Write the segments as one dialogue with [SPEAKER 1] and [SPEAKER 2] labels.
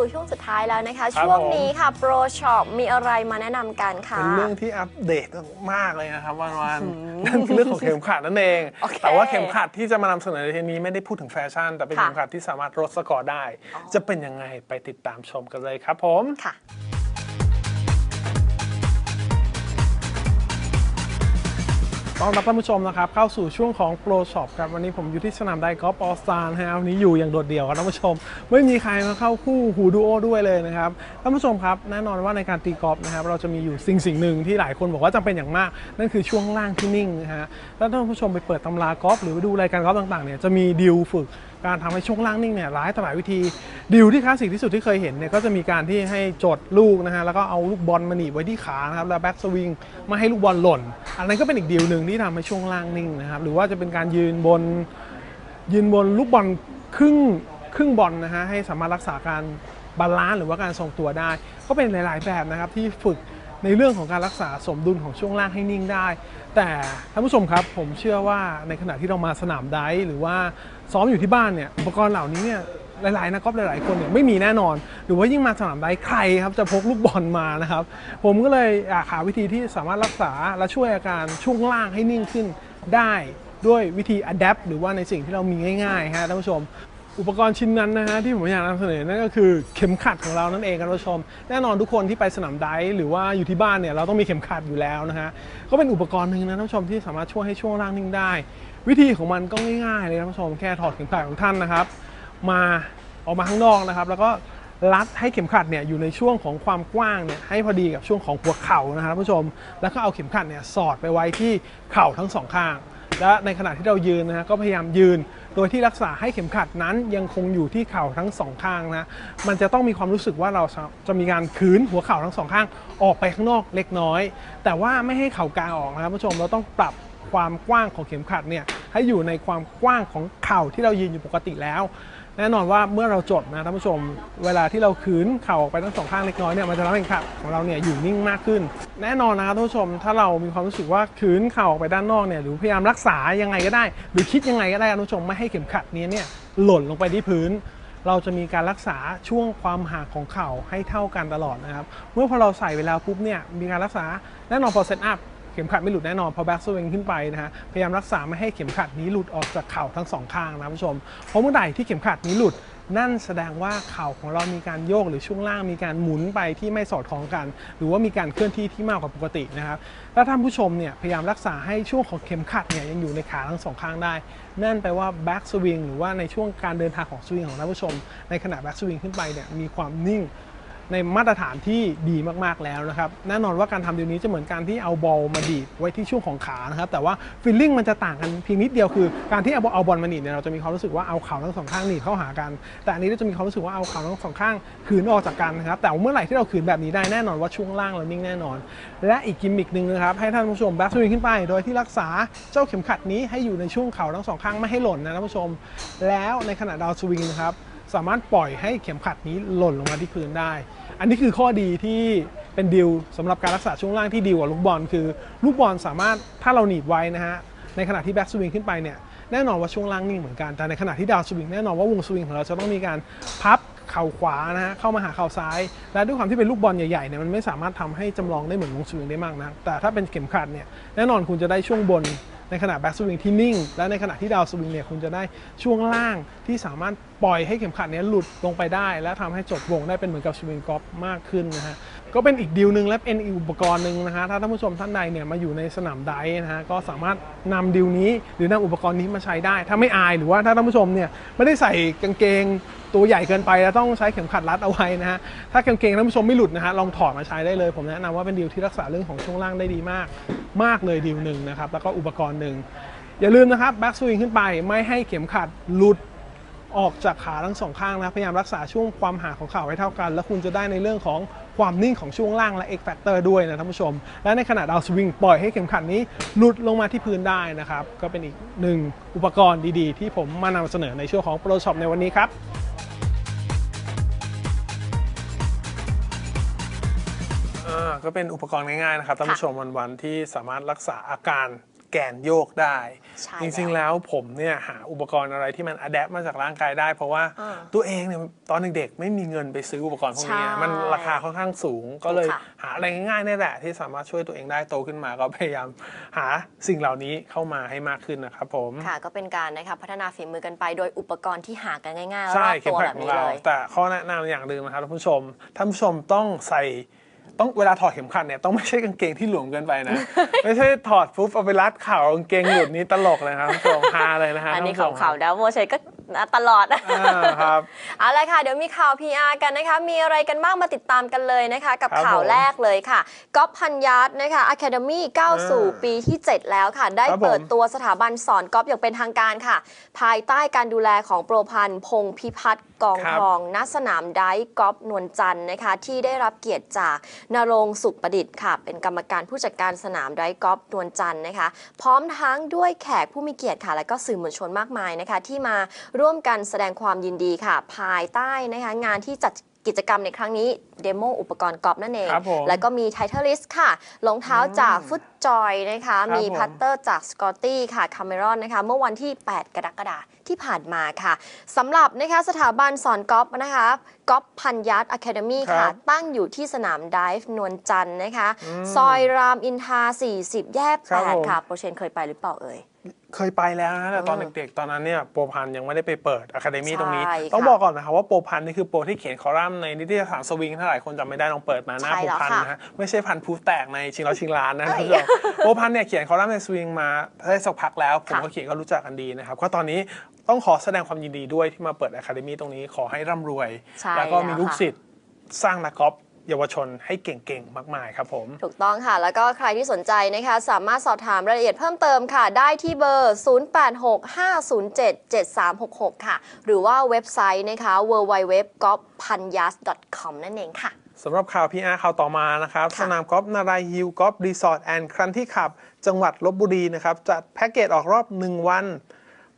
[SPEAKER 1] เข้าสู่ช่วงสุดท้ายแล้วนะคะ
[SPEAKER 2] ครับ
[SPEAKER 1] ช่วง
[SPEAKER 2] ผม
[SPEAKER 1] นี้ค่ะโปรช็อปมีอะไรมาแนะนำกันค่ะ
[SPEAKER 2] เป็นเรื่องที่อัปเดตมากเลยนะครับวันวันๆนั่นคือเรื่องของเข็มขัดนั่นเอง
[SPEAKER 1] โอเค
[SPEAKER 2] แต่ว่าเข็มขัดที่จะมานำเสนอในทีนี้ไม่ได้พูดถึงแฟชั่น แต่เป็น
[SPEAKER 1] ค่ะ
[SPEAKER 2] เข็มขัดที่สามารถลดสกอร์ได้ จะเป็นยังไงไปติดตามชมกันเลยครับผม
[SPEAKER 1] ค่ะ
[SPEAKER 2] ต้อนรับท่านผู้ชมนะครับเข้าสู่ช่วงของโปรช็อปครับวันนี้ผมอยู่ที่สนามไดกอล์ฟออสตานะฮะวันนี้อยู่อย่างโดดเดี่ยวครับท่านผู้ชม ไม่มีใครมาเข้าคู่หูดูโอด้วยเลยนะครับท่านผู้ชมครับแน่นอนว่าในการตีกอล์ฟนะครับเราจะมีอยู่สิ่งสิ่งหนึ่งที่หลายคนบอกว่าจำเป็นอย่างมาก นั่นคือช่วงล่างที่นิ่งนะฮะแล้วท่านผู้ชมไปเปิดตำรากอล์ฟหรือไปดูรายการกอล์ฟต่างๆเนี่ยจะมีดิวฝึก การทำให้ช่วงล่างนิ่งเนี่ยหลายต่อหลายวิธีดิวที่คลาสสิกที่สุดที่เคยเห็นเนี่ยก็จะมีการที่ให้จดลูกนะฮะแล้วก็เอาลูกบอลมาหนีบไว้ที่ขานะครับแล้วแบ็กสวิงไม่ให้ลูกบอลหล่น อันนั้นก็เป็นอีกดิวหนึ่งที่ทำให้ช่วงล่างนิ่งนะครับหรือว่าจะเป็นการยืนบนยืนบนลูกบอลครึ่งครึ่งบอลนะฮะให้สามารถรักษาการบาลานซ์หรือว่าการทรงตัวได้ ก็เป็นหลาย ๆ แบบนะครับที่ฝึกในเรื่องของการรักษาสมดุลของช่วงล่างให้นิ่งได้ แต่ท่านผู้ชมครับผมเชื่อว่าในขณะที่เรามาสนามไดฟ์หรือว่า ซ้อมอยู่ที่บ้านเนี่ยอุปกรณ์เหล่านี้เนี่ยหลายๆนักกอล์ฟหลายๆคนเนี่ยไม่มีแน่นอน หรือว่ายิ่งมาสนามไดใครครับจะพกลูกบอลมานะครับ ผมก็เลยอยากหาวิธีที่สามารถรักษาและช่วยอาการช่วงล่างให้นิ่งขึ้นได้ด้วยวิธี adapt หรือว่าในสิ่งที่เรามีง่ายๆฮะท่านผู้ชม อุปกรณ์ชิ้นนั้นนะฮะที่ผมอยากนำเสนอนั่นก็คือเข็มขัดของเรานั่นเองครับท่านผู้ชม แน่นอนทุกคนที่ไปสนามไดฟ์หรือว่าอยู่ที่บ้านเนี่ยเราต้องมีเข็มขัดอยู่แล้วนะฮะก็เป็นอุปกรณ์หนึ่งนะท่านผู้ชมที่สามารถช่วยให้ช่วงล่างนิ่งได้ วิธีของมันก็ง่ายๆเลยท่านผู้ชมแค่ถอดเข็มขัดของท่านนะครับ มาออกมาข้างนอกนะครับ แล้วก็รัดให้เข็มขัดเนี่ยอยู่ในช่วงของความกว้างเนี่ยให้พอดีกับช่วงของหัวเข่านะครับท่านผู้ชม แล้วก็เอาเข็มขัดเนี่ยสอดไปไว้ที่เข่าทั้งสองข้าง และในขณะที่เรายืนนะฮะก็พยายามยืน โดยที่รักษาให้เข็มขัดนั้นยังคงอยู่ที่เข่าทั้งสองข้างนะมันจะต้องมีความรู้สึกว่าเราจะมีการคืนหัวเข่าทั้งสองข้างออกไปข้างนอกเล็กน้อย แต่ว่าไม่ให้เข่ากลางออกนะครับผู้ชมเราต้องปรับ ความกว้างของเข็มขัดเนี่ยให้อยู่ในความกว้างของเข่าที่เรายืนอยู่ปกติแล้ว แน่นอนว่าเมื่อเราจดนะท่านผู้ชม เวลาที่เราคืนเข่าออกไปทั้งสองข้างเล็กน้อยเนี่ยมันจะทำให้ข่าของเราเนี่ยอยู่นิ่งมากขึ้น แน่นอนนะครับท่านผู้ชม ถ้าเรามีความรู้สึกว่าคืนเข่าออกไปด้านนอกเนี่ยหรือพยายามรักษายังไงก็ได้ หรือคิดยังไงก็ได้ท่านผู้ชมไม่ให้เข็มขัดนี้เนี่ยหล่นลงไปที่พื้นเราจะมีการรักษาช่วงความห่างของเข่าให้เท่ากันตลอดนะครับ เมื่อพอเราใส่เวลาปุ๊บเนี่ยมีการรักษาแน่นอนพอเซตอัพ เข็มขัดไม่หลุดแน่นอนพอแบ็กสวิงขึ้นไปนะฮะพยายามรักษาไม่ให้เข็มขัดนี้หลุดออกจากเข่าทั้งสองข้างนะผู้ชม เพราะเมื่อใดที่เข็มขัดนี้หลุดนั่นแสดงว่าเข่าของเรามีการโยกหรือช่วงล่างมีการหมุนไปที่ไม่สอดคล้องกัน หรือว่ามีการเคลื่อนที่ที่มากกว่าปกตินะครับถ้าท่านผู้ชมเนี่ยพยายามรักษาให้ช่วงของเข็มขัดเนี่ยยังอยู่ในขาทั้งสองข้างได้ นั่นแปลว่าแบ็กสวิงหรือว่าในช่วงการเดินทางของสวิงของท่านผู้ชม ในขณะแบ็กสวิงขึ้นไปเนี่ยมีความนิ่ง ในมาตรฐานที่ดีมากๆแล้วนะครับ แน่นอนว่าการทำเดี๋ยวนี้จะเหมือนการที่เอาบอลมาดีดไว้ที่ช่วงของขานะครับ แต่ว่าฟีลลิ่งมันจะต่างกันเพียงนิดเดียวคือ การที่เอาบอลเอาบอลมาหนีบเนี่ยเราจะมีความรู้สึกว่าเอาเข่าทั้งสองข้างหนีเข้าหากัน แต่อันนี้เราจะมีความรู้สึกว่าเอาเข่าทั้งสองข้างขืนออกจากกันนะครับ แต่เมื่อไหร่ที่เราขืนแบบนี้ได้แน่นอนว่าช่วงล่างเรานิ่งแน่นอน และอีกกิมมิคหนึ่งนะครับให้ท่านผู้ชมแบ็กสวิงขึ้นไป โดยที่รักษาเจ้าเข็มขัดนี้ให้อยู่ในช่วงเข่าทั้งสองข้างไม่ให้หล่นนะท่านผู้ชม แล้วในขณะดาวสวิงนะครับ สามารถปล่อยให้เข็มขัดนี้หล่นลงมาที่พื้นได้ อันนี้คือข้อดีที่เป็นดิวสำหรับการรักษาช่วงล่างที่ดีกว่าลูกบอลคือ ลูกบอลสามารถถ้าเราหนีบไว้นะฮะในขณะที่แบ็กสวิงขึ้นไปเนี่ยแน่นอนว่าช่วงล่างนิ่งเหมือนกันแต่ในขณะที่ดาวสวิงแน่นอนว่าวงสวิงของเราจะต้องมีการพับเข่าขวานะฮะเข้ามาหาเข่าซ้าย และด้วยความที่เป็นลูกบอลใหญ่ๆเนี่ยมันไม่สามารถทำให้จำลองได้เหมือนวงสวิงได้มากนะแต่ถ้าเป็นเข็มขัดเนี่ยแน่นอนคุณจะได้ช่วงบนในขณะแบ็กสวิงที่นิ่ง และในขณะที่ดาวสวิงเนี่ยคุณจะได้ช่วงล่างที่สามารถ ปล่อยให้เข็มขัดเนี้หลุดลงไปได้ และทำให้จบวงได้เป็นเหมือนกับสวิงกอล์ฟมากขึ้นนะฮะก็เป็นอีกดีลหนึ่งและเป็นอีกอุปกรณ์หนึ่งนะฮะถ้าท่านผู้ชมท่านใดเนี่ยมาอยู่ในสนามไดนะฮะก็สามารถนำดีลนี้หรือนำอุปกรณ์นี้มาใช้ได้ ถ้าไม่อายหรือว่าถ้าท่านผู้ชมเนี่ยไม่ได้ใส่กางเกงตัวใหญ่เกินไปแล้วต้องใช้เข็มขัดรัดเอาไว้นะฮะถ้ากางเกงท่านผู้ชมไม่หลุดนะฮะลองถอดมาใช้ได้เลย ผมแนะนำว่าเป็นดีลที่รักษาเรื่องของช่วงล่างได้ดีมาก มากเลยดีลหนึ่งนะครับแล้วก็อุปกรณ์หนึ่งอย่าลืมนะครับแบ็กสวิงขึ้นไปไม่ให้เข็มขัดหลุด ออกจากขาทั้งสองข้างนะพยายามรักษาช่วงความหาของเข่าให้เท่ากัน แล้วคุณจะได้ในเรื่องของความนิ่งของช่วงล่างและ X Factor ด้วยนะท่านผู้ชม และในขณะดาวสวิงปล่อยให้เข็มขัดนี้หลุดลงมาที่พื้นได้นะครับ ก็เป็นอีกหนึ่งอุปกรณ์ดีๆ ที่ผมมานำเสนอในช่วงของ Pro Shop ในวันนี้ครับก็เป็นอุปกรณ์ง่ายๆนะครับท่านผู้ชมวันๆที่สามารถรักษาอาการ แกนโยกได้
[SPEAKER 1] ใช่
[SPEAKER 2] จริงๆ แล้วผมเนี่ยหาอุปกรณ์อะไรที่มันอัดแอปมาจากร่างกายได้ เพราะว่า
[SPEAKER 1] อ่า
[SPEAKER 2] ตัวเองเนี่ยตอนเด็กๆไม่มีเงินไปซื้ออุปกรณ์พวกนี้
[SPEAKER 1] ใช่
[SPEAKER 2] มันราคาค่อนข้างสูง ก็เลย
[SPEAKER 1] ถูกค่ะ
[SPEAKER 2] หาอะไรง่ายๆนี่แหละที่สามารถช่วยตัวเองได้โตขึ้นมาก็พยายามหาสิ่งเหล่านี้เข้ามาให้มากขึ้นนะครับผม
[SPEAKER 1] ค่ะก็เป็นการนะคะพัฒนาฝีมือกันไป โดยอุปกรณ์ที่หากันง่ายๆร
[SPEAKER 2] ใช่
[SPEAKER 1] อบ
[SPEAKER 2] เข็ม
[SPEAKER 1] ตัว
[SPEAKER 2] ขั
[SPEAKER 1] แบ
[SPEAKER 2] ด
[SPEAKER 1] บ
[SPEAKER 2] ของ
[SPEAKER 1] นี้
[SPEAKER 2] เรา
[SPEAKER 1] เลย
[SPEAKER 2] แต่ข้อแนะนำอย่างหนึ่งนะครับท่านผู้ชมท่านผู้ชมต้องใส่ ต้องเวลาถอดเข็มขัดเนี่ยต้องไม่ใช่กางเกงที่หลวมเกินไปนะ ไม่ใช่ถอดปุ๊บเอาไปรัดเข่ากางเกงหลุดนี้ตลกเลยครับท่านผู้ชมฮาเลยนะฮะ
[SPEAKER 1] อันนี้
[SPEAKER 2] ท่
[SPEAKER 1] ข
[SPEAKER 2] ผู้ชมำ
[SPEAKER 1] ๆแล้วโมเชก็ ตลอด
[SPEAKER 2] อ่าครับ
[SPEAKER 1] เอาละค่ะ เดี๋ยวมีข่าว PR กันนะคะ มีอะไรกันบ้างมาติดตามกันเลยนะคะ กับ
[SPEAKER 2] ครับ
[SPEAKER 1] ข่าว
[SPEAKER 2] ผม
[SPEAKER 1] แรกเลยค่ะก๊อฟพันยัตนะคะ Academy ก้าวสู่
[SPEAKER 2] อ่า
[SPEAKER 1] ปีที่ 7 แล้วค่ะ ได้
[SPEAKER 2] ครับผม
[SPEAKER 1] เปิดตัวสถาบันสอนก๊อฟอย่างเป็นทางการค่ะ ภายใต้การดูแลของโปรพันธ์พงษ์พิพัฒน์กอง
[SPEAKER 2] ครับ
[SPEAKER 1] ทองณสนามไดฟ์กอล์ฟนวลจันทร์นะคะ ที่ได้รับเกียรติจากนรงค์สุขประดิษฐ์ค่ะ เป็นกรรมการผู้จัดการสนามไดฟ์กอล์ฟนวลจันทร์นะคะ พร้อมทั้งด้วยแขกผู้มีเกียรติค่ะ และก็สื่อมวลชนมากมายนะคะ ที่มาร่วมกันแสดงความยินดีค่ะ ภายใต้นะคะงานที่จัดกิจกรรมในครั้งนี้เดโมอุปกรณ์กอล์ฟนั่นเอง
[SPEAKER 2] ครับผม
[SPEAKER 1] แล้วก็มีไทเทอร์ลิสค่ะรองเท้าจากฟุตจอยนะคะ
[SPEAKER 2] ครับ
[SPEAKER 1] มี
[SPEAKER 2] ผม
[SPEAKER 1] พัตเตอร์จากสกอตตี้ค่ะคาเมรอนนะคะ เมื่อวันที่ 8 กรกฎาคม ที่ผ่านมาค่ะสำหรับนะคะสถาบันสอนกอล์ฟนะคะกอล์ฟพันยัตอะคาเดมี่
[SPEAKER 2] ครั
[SPEAKER 1] ค่ะ
[SPEAKER 2] บ
[SPEAKER 1] ตั้งอยู่ที่สนามไดฟ์นวลจันทร์นะคะ ซอยรามอินทรา40 แยก
[SPEAKER 2] ครับผม
[SPEAKER 1] 8ค่ะ โปรเชนเคยไปหรือเปล่าเอ่ย
[SPEAKER 2] เคยไปแล้วนะแต่ตอน
[SPEAKER 1] เออ
[SPEAKER 2] เด็กๆ ตอนนั้นเนี่ยโปรพันธ์ยังไม่ได้ไปเปิดอะคาเดมี่
[SPEAKER 1] ใช่
[SPEAKER 2] ตรงนี้
[SPEAKER 1] ค่ะ
[SPEAKER 2] ต้องบอกก่อนนะครับว่าโปรพันธ์นี่คือโปรที่เขียนคอลัมน์ในนิตยสารสวิงถ้าหลายคนจำไม่ได้ลองเปิดมาหน้า
[SPEAKER 1] ใช่
[SPEAKER 2] โปร
[SPEAKER 1] แล้ว
[SPEAKER 2] พันธ์
[SPEAKER 1] ค่ะ
[SPEAKER 2] นะฮะไม่ใช่พันธุ์พูแตกในชิงร้อยชิงล้านนะ
[SPEAKER 1] ใช่
[SPEAKER 2] ท่านผู้ชมโปรพันธ์เนี่ยเขียนคอลัมน์ในสวิงมาได้สักพักแล้ว ผม
[SPEAKER 1] ค่ะ
[SPEAKER 2] ก็เขียนก็รู้จักกันดีนะครับก็ตอนนี้ ต้องขอแสดงความยินดีด้วยที่มาเปิดอะคาเดมี่ตรงนี้ขอให้ร่ำรวย
[SPEAKER 1] ใช่
[SPEAKER 2] แล้วก็มี
[SPEAKER 1] แล้ว
[SPEAKER 2] ลูก
[SPEAKER 1] ค่ะ
[SPEAKER 2] ศิษย์สร้างนักกอล์ฟเยาวชนให้เก่งๆ มากมายครับผม
[SPEAKER 1] ถูกต้องค่ะ แล้วก็ใครที่สนใจนะคะ สามารถสอบถามรายละเอียดเพิ่มเติมค่ะ ได้ที่เบอร์ 0865077366 ค่ะ หรือว่าเว็บไซต์นะคะ www.golfpanyas.com นั่นเองค่ะ
[SPEAKER 2] สำหรับข่าว PR ข่าวต่อมานะครับ
[SPEAKER 1] ค่ะ
[SPEAKER 2] สนามกอล์ฟนารายฮิลกอล์ฟรีสอร์ทแอนด์ครันที่ขับ จังหวัดลบบุรีนะครับ จัดแพ็กเกจออกรอบ 1 วัน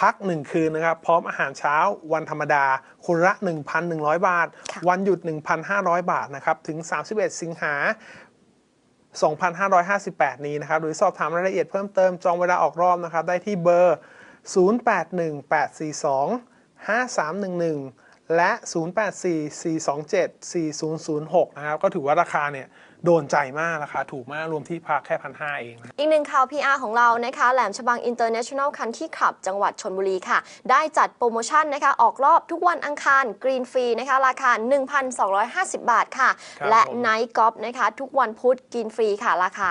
[SPEAKER 2] พัก 1 คืนนะครับพร้อมอาหารเช้าวันธรรมดาคนละ 1,100 บาท
[SPEAKER 1] ค่ะ
[SPEAKER 2] วันหยุด 1,500 บาทนะครับถึง 31 สิงหา 2,558 นี้นะครับหรือสอบถามรายละเอียดเพิ่มเติมจองเวลาออกรอบนะครับได้ที่เบอร์ 0818425311 และ 0844274006 นะครับก็ถือว่าราคาเนี่ยโดนใจมากราคาถูกมากรวมที่พักแค่พันห้าเองนะ
[SPEAKER 1] อีกหนึ่งข่าว PR ของเรานะคะแหลมฉบัง International Country Club จังหวัดชนบุรีค่ะ ได้จัดโปรโมชั่นนะคะออกรอบทุกวันอังคารกรีนฟรีนะคะราคา 1,250 บาทค่ะ
[SPEAKER 2] ครับ
[SPEAKER 1] และ
[SPEAKER 2] ผม
[SPEAKER 1] ไนท์กอล์ฟนะคะทุกวันพุธกินฟรีค่ะ ราคา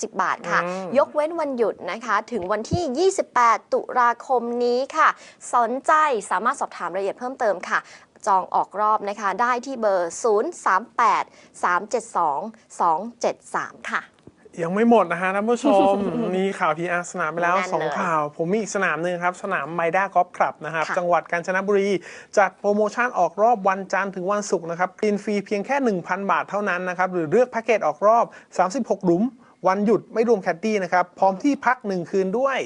[SPEAKER 1] 850 บาทค่ะ
[SPEAKER 2] อืม
[SPEAKER 1] ยกเว้นวันหยุดนะคะ ถึงวันที่ 28 ตุลาคมนี้ค่ะ สนใจสามารถสอบถามรายละเอียดเพิ่มเติมค่ะ จองออกรอบนะคะ ได้ที่เบอร์ 038 372 273 ค่ะ
[SPEAKER 2] ยังไม่หมดนะฮะท่านผู้ชม มีข่าว PR สนามไปแล้ว
[SPEAKER 1] แน่นเลย
[SPEAKER 2] 2 ข่าว ผมมีอีกสนามหนึ่งครับ สนามไมด้ากอล์ฟคลับนะครับ
[SPEAKER 1] ค่ะ
[SPEAKER 2] จังหวัดกาญจนบุรี จัดโปรโมชั่นออกรอบวันจันทร์ถึงวันศุกร์นะครับกรีนฟรีเพียงแค่ 1,000 บาทเท่านั้นนะครับ หรือเลือกแพ็กเกจออกรอบ 36หลุม วันหยุดไม่รวมแคดดี้นะครับ พร้อมที่พัก 1 คืนด้วย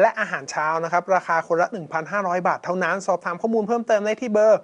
[SPEAKER 2] และอาหารเช้านะครับ ราคาคนละ 1,500 บาทเท่านั้น สอบถามข้อมูลเพิ่มเติมได้ที่เบอร์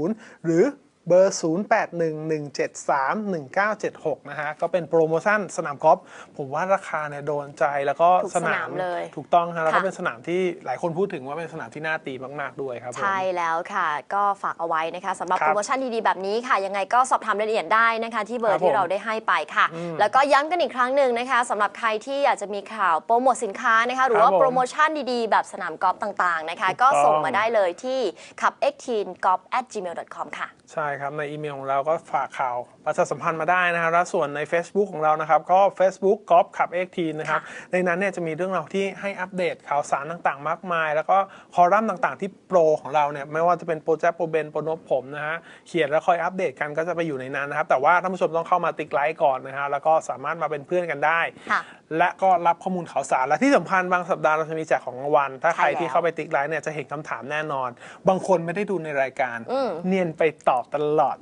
[SPEAKER 2] 034-527-250 หรือ เบอร์ 0811731976 นะฮะ ก็เป็นโปรโมชั่นสนามกอล์ฟผมว่าราคาเนี่ยโดนใจแล้วก็
[SPEAKER 1] ทุกสนามเลย
[SPEAKER 2] ถูกต้องฮะแล้วก็
[SPEAKER 1] ค่ะ
[SPEAKER 2] เป็นสนามที่หลายคนพูดถึงว่าเป็นสนามที่น่าตีมากๆด้วยครับผม
[SPEAKER 1] ใช่แล้วค่ะ ก็ฝากเอาไว้นะคะสำหรับ
[SPEAKER 2] ครับ
[SPEAKER 1] โปรโมชั่นดีๆ แบบนี้ค่ะ ยังไงก็สอบถามรายละเอียดได้นะคะ ที่เบอ
[SPEAKER 2] ครั
[SPEAKER 1] ร์
[SPEAKER 2] บ
[SPEAKER 1] ที่
[SPEAKER 2] ผม
[SPEAKER 1] เราได้ให้ไปค่ะ แล้วก็ย้ำกันอีกครั้งหนึ่งนะคะสำหรับใครที่อยากจะมีข่าวโปรโมทสินค้านะคะหรือว่า
[SPEAKER 2] ครับผม
[SPEAKER 1] โปรโมชั่นดีๆ แบบสนามกอล์ฟต่างๆนะคะ
[SPEAKER 2] ถูก
[SPEAKER 1] ก็
[SPEAKER 2] ต้อง
[SPEAKER 1] ส่งมาได้เลยที่ขับ x t e e n g o l f gmail com ค่ะ
[SPEAKER 2] ใช่ครับในอีเมลของเราก็ฝากข่าวประชาสัมพันธ์มาได้นะครับแล้วส่วนใน Facebook ของเรานะครับก็ Facebook กอล์ฟขับเอ็กทีนะครับในนั้นเนี่ยจะมีเรื่องราวที่ให้อัปเดตข่าวสารต่างๆ มากมาย แล้วก็คอลัมน์ต่างๆ ที่โปรของเราเนี่ยไม่ว่าจะเป็นโปรแจกต์โปรเบนโปรโนบผมนะฮะเขียนแล้วคอยอัปเดตกันก็จะไปอยู่ในนั้นนะครับแต่ว่าท่านผู้ชมต้องเข้ามาติ๊กไลค์ก่อนนะฮะแล้วก็สามารถมาเป็นเพื่อนกันได้
[SPEAKER 1] ค่ะ
[SPEAKER 2] และก็รับข้อมูลข่าวสารและที่สำคัญบางสัปดาห์เราจะมีแจกของรางวัลถ้าใคร
[SPEAKER 1] ใช่แล้ว
[SPEAKER 2] ที่เข้าไปติ๊กไลค์เนี่ยจะเห็นคำถามแน่นอน บางคนไม่ได้ดูในรายการ
[SPEAKER 1] อืม
[SPEAKER 2] เนียนไปตอบตลอด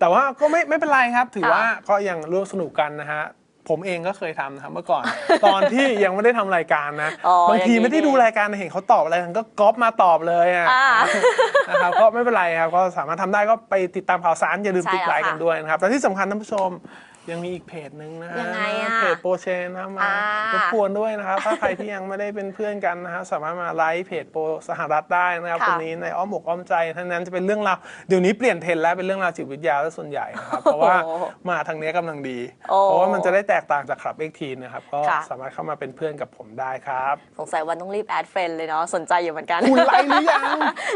[SPEAKER 2] แต่ว่าก็ไม่ไม่เป็นไรครับ ถือ
[SPEAKER 1] ค่ะ
[SPEAKER 2] ว่าก็ยังร่วมสนุกกันนะฮะผมเองก็เคยทำนะครับเมื่อก่อน ตอนที่ยังไม่ได้ทำรายการนะ
[SPEAKER 1] อ๋อบา
[SPEAKER 2] งที
[SPEAKER 1] อย่างนี้
[SPEAKER 2] ไม่ได้ดูรายการเห็นเขาตอบอะไรกันก็ก๊อปมาตอบเลยอะ
[SPEAKER 1] อ่า
[SPEAKER 2] นะครับก็ไม่เป็นไรครับก็สามารถทำได้ก็ไปติดตามข่าวสารอย่าลืม
[SPEAKER 1] ใช่
[SPEAKER 2] ติ๊กไลค์
[SPEAKER 1] แล้วค่ะ
[SPEAKER 2] กันด้วยนะครับแต่ที่สำคัญท่านผู้ชม ยังมีอีกเพจหนึ่งนะฮะ
[SPEAKER 1] ยังไงอะ
[SPEAKER 2] เพจโปรเชนนะมา
[SPEAKER 1] อ่าร
[SPEAKER 2] บกวนด้วยนะครับ ถ้าใครที่ยังไม่ได้เป็นเพื่อนกันนะฮะสามารถมาไลค์เพจโปรสหรัฐได้นะครับ
[SPEAKER 1] ค่ะ
[SPEAKER 2] ตรงนี้ในอ้อมอกอ้อมใจทั้งนั้นจะเป็นเรื่องราวเดี๋ยวนี้เปลี่ยนเทรนด์แล้วเป็นเรื่องราวจิตวิทยาและส่วนใหญ่นะครับเพราะว่ามาทางนี้กำลังดี
[SPEAKER 1] โอ้
[SPEAKER 2] เพราะว่ามันจะได้แตกต่างจากคลับเอ็กทีนะครับก็
[SPEAKER 1] ค่ะ
[SPEAKER 2] สามารถเข้ามาเป็นเพื่อนกับผมได้ครับ
[SPEAKER 1] สงสัยวันต้องรีบแอดเฟรนเลยเนาะสนใจอยู่เหมือนกัน
[SPEAKER 2] คุณไลค์หรือยัง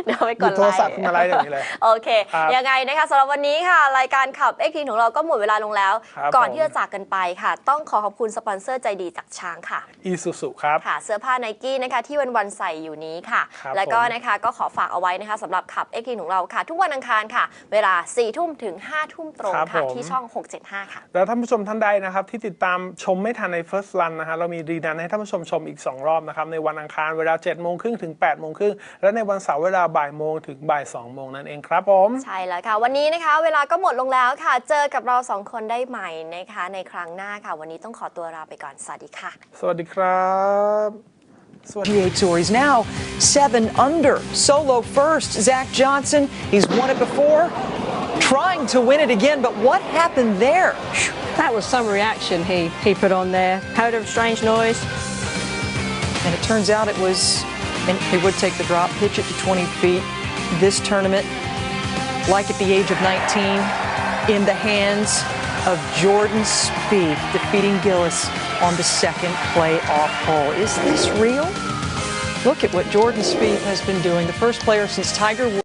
[SPEAKER 1] เดี๋ยวไป
[SPEAKER 2] ห
[SPEAKER 1] ก
[SPEAKER 2] ยิ
[SPEAKER 1] ด
[SPEAKER 2] บ
[SPEAKER 1] ไล
[SPEAKER 2] โทร
[SPEAKER 1] ค์
[SPEAKER 2] ศัพท์ขึ้นมาไลค์อย่างนี้เลย
[SPEAKER 1] โอเค
[SPEAKER 2] ครับ
[SPEAKER 1] ยังไงนะคะสำหรับวันนี้ค่ะ รายการขับเอ็กทีของเราก็หมดเวลาลงแล้ว
[SPEAKER 2] ครับ
[SPEAKER 1] ก่อน
[SPEAKER 2] ผม
[SPEAKER 1] ที่จะจากกันไปค่ะ ต้องขอขอบคุณสปอนเซอร์ใจดีจากช้างค่ะ
[SPEAKER 2] อีซูซูครับ
[SPEAKER 1] ค่ะ เสื้อผ้าไนกี้นะคะที่วันวันๆใส่อยู่นี้ค่ะ
[SPEAKER 2] ครับ
[SPEAKER 1] แล้วก็
[SPEAKER 2] ผม
[SPEAKER 1] นะคะก็ขอฝากเอาไว้นะคะสำหรับขับเอ็กทีของเราค่ะ ทุกวันอังคารค่ะ เวลา4ี่ทุ่มถึง5้าทุ่มตรง
[SPEAKER 2] ครับ
[SPEAKER 1] ค่ะ
[SPEAKER 2] ผม
[SPEAKER 1] ที่ช่อง 675 ค่ะ
[SPEAKER 2] แล้วท่านผู้ชมท่านใดนะครับ ที่ติดตามชมไม่ทันใน First Run นะฮะเรามีรีดันให้ท่านผู้ชมชมอีก 2 รอบนะครับ ในวันอังคารเวลา7โมงครึ่งถึง8โมงครึ่งและในวันเสาร์เวลาบ่ายโมงถึงบ่าย2โมงนั่นเองครับผม
[SPEAKER 1] ใช่แล้วค่ะ วันนี้นะคะ เวลาก็หมดลงแล้วค่ะ เจอกับเราสองคนได้ใหม่ม่นะคะในครั้งหน้าค่ะ วันนี้ต้องขอตัวลาไปก่อน
[SPEAKER 3] tour. He's now seven under. Solo first, Zach Johnson. He's won it before, trying to win it again. But what happened there?
[SPEAKER 4] That was some reaction he, he put on there. Powder of strange noise.
[SPEAKER 3] And it turns out it was, and he would take the drop, pitch it to 20 feet. This tournament, like at the age of 19, in the hands of Jordan Speed, defeating Gillis on the second playoff hole. Is this real? Look at what Jordan Speed has been doing, the first player since Tiger Woods.